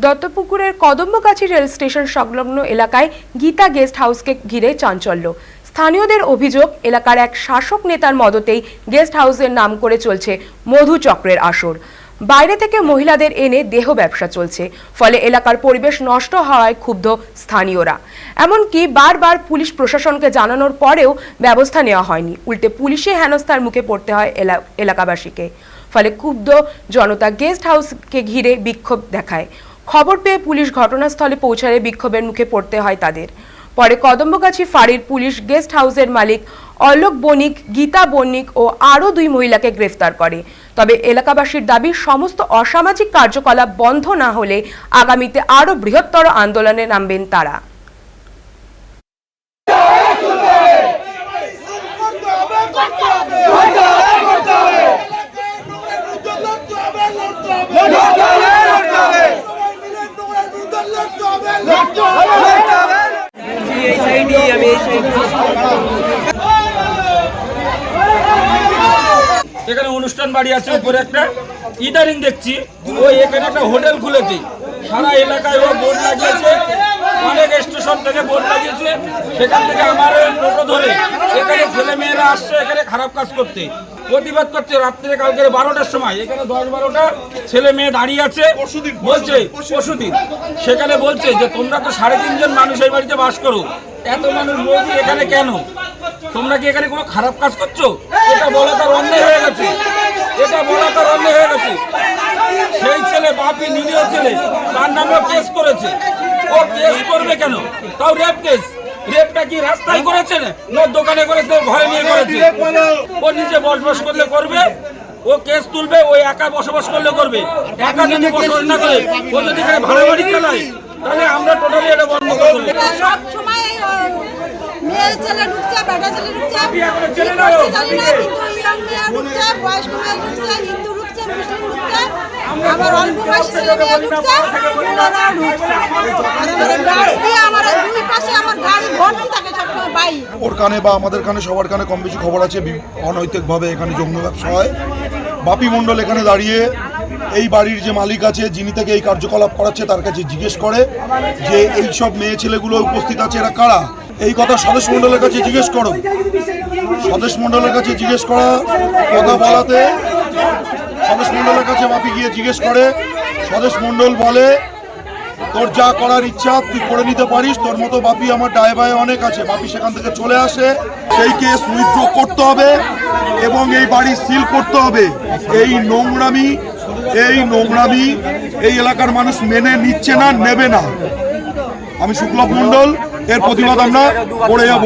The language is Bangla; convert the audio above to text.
দত্তপুকুরের কদম্বকাছি রেল স্টেশন সংলগ্ন এলাকায় গীতা গেস্ট হাউসকে ঘিরে চাঞ্চল্য। স্থানীয়দের অভিযোগ, এলাকার এক শাসক নেতার মদতেই গেস্ট হাউসের নাম করে চলছে মধু চক্রের আসর। বাইরে থেকে মহিলাদের এনে দেহ ব্যবসা চলছে, ফলে এলাকার পরিবেশ নষ্ট হওয়ায় ক্ষুব্ধ স্থানীয়রা। এমনকি বারবার পুলিশ প্রশাসনকে জানানোর পরেও ব্যবস্থা নেওয়া হয়নি। উল্টে পুলিশে হেনস্থার মুখে পড়তে হয় এলা- এলাকাবাসীকে। ফলে ক্ষুব্ধ জনতা গেস্ট হাউসকে ঘিরে বিক্ষোভ দেখায়। খবর পেয়ে পুলিশ ঘটনাস্থলে পৌঁছালে বিক্ষোভের মুখে পড়তে হয় তাদের। পরে কদম্বগাছি ফাঁড়ির পুলিশ গেস্ট হাউসের মালিক অলোক বণিক, গীতা বণিক ও আরও দুই মহিলাকে গ্রেফতার করে। তবে এলাকাবাসীর দাবি, সমস্ত অসামাজিক কার্যকলাপ বন্ধ না হলে আগামীতে আরও বৃহত্তর আন্দোলনে নামবেন তারা। এই সাইডেই আমি এই সাইডে এখানে অনুষ্ঠান বাড়ি আছে উপরে একটা। ইদারিং দেখছি, ওই এখানে একটা হোটেল খুলেছে। সারা এলাকায় ও বোর্ড লাগিয়েছে। অনেক স্টেশন থেকে বোর্ড লাগিয়েছে। সেখান থেকে আমার টোটো ধরে। এখানে ছেলে মেয়েরা আসছে, এখানে খারাপ কাজ করতে। প্রতিবাদ করছে রাত্রে কালকে বারোটার সময়। এখানে দশ বারোটা ছেলে মেয়ে দাঁড়িয়ে আছে। বলছে পশুদিন সেখানে বলছে যে, তোমরা তো সাড়ে তিনজন মানুষ এই বাড়িতে বাস করো। এত মানুষ বলছি এখানে কেন? তোমরা কি এখানে কোনো খারাপ কাজ করছ? এটা বলা তার অন্যায় হয়ে গেছে। এটা বলা তার অন্যায় হয়ে গেছে। সেই ছেলে, বাপি, নিরীহ ছেলে, তার নামে কেস করেছে। ও কেস করবে কেন? তাও রেপ কেস রেপটা কি রাস্তায় করেছে? না দোকানে করেছে ঘরে নিয়ে করেছে? ও নিজে বসবাস করলে করবে, ও কেস তুলবে, ও একা বসবাস করলে করবে। একা যদি বসবাস না করে, ও যদি ভাড়া বাড়ি চালায়, তাহলে আমরা টোটালি এটা বন্ধ করে সব ছেলে ঢুকছে বেটা ছেলে ঢুকছে। বিয়ে করে কি ছেলে করছে নাও, জানি না কিন্তু ইয়ং মেয়ে ঢুকছে বয়স্ক মেয়ে ঢুকছে হিন্দু ঢুকছে মুসলিম ঢুকছে। আবার অল্প বয়সী ছেলে মেয়ে ঢুকছে। ওনারাও ঢুকছে আমার গাড়ি দিয়ে আমার এই দুই পাশে আমার গাড়ি ভর্তি থাকে সবসময় বাইক ওর কানে বা আমাদের কানে সবার কানে কম বেশি খবর আছে। অনৈতিকভাবে এখানে যৌন ব্যবসা হয়। বাপি মণ্ডল এখানে দাঁড়িয়ে এই বাড়ির যে মালিক আছে, যিনি থেকে এই কার্যকলাপ করাচ্ছে, তার কাছে জিজ্ঞেস করে যে এই সব মেয়ে ছেলেগুলো উপস্থিত আছে, এরা কারা? এই কথা স্বদেশ মণ্ডলের কাছে জিজ্ঞেস করো। স্বদেশ মণ্ডলের কাছে জিজ্ঞেস করা কথা বলাতে স্বদেশ মণ্ডলের কাছে বাপি গিয়ে জিজ্ঞেস করে, স্বদেশ মণ্ডল বলে, তোর যা করার ইচ্ছা, তুই করে নিতে পারিস, তোর মতো বাপি আমার ডায়ে বায়ে অনেক আছে, বাপি সেখান থেকে চলে আসে, সেই কেস উইথড্র করতে হবে এবং এই বাড়ি সিল করতে হবে। এই নোংরামি এই নোংরামি এই এলাকার মানুষ মেনে নিচ্ছে না, নেবে না। আমি শুক্লা মণ্ডল, এর প্রতিবাদ আমরা করে যাব।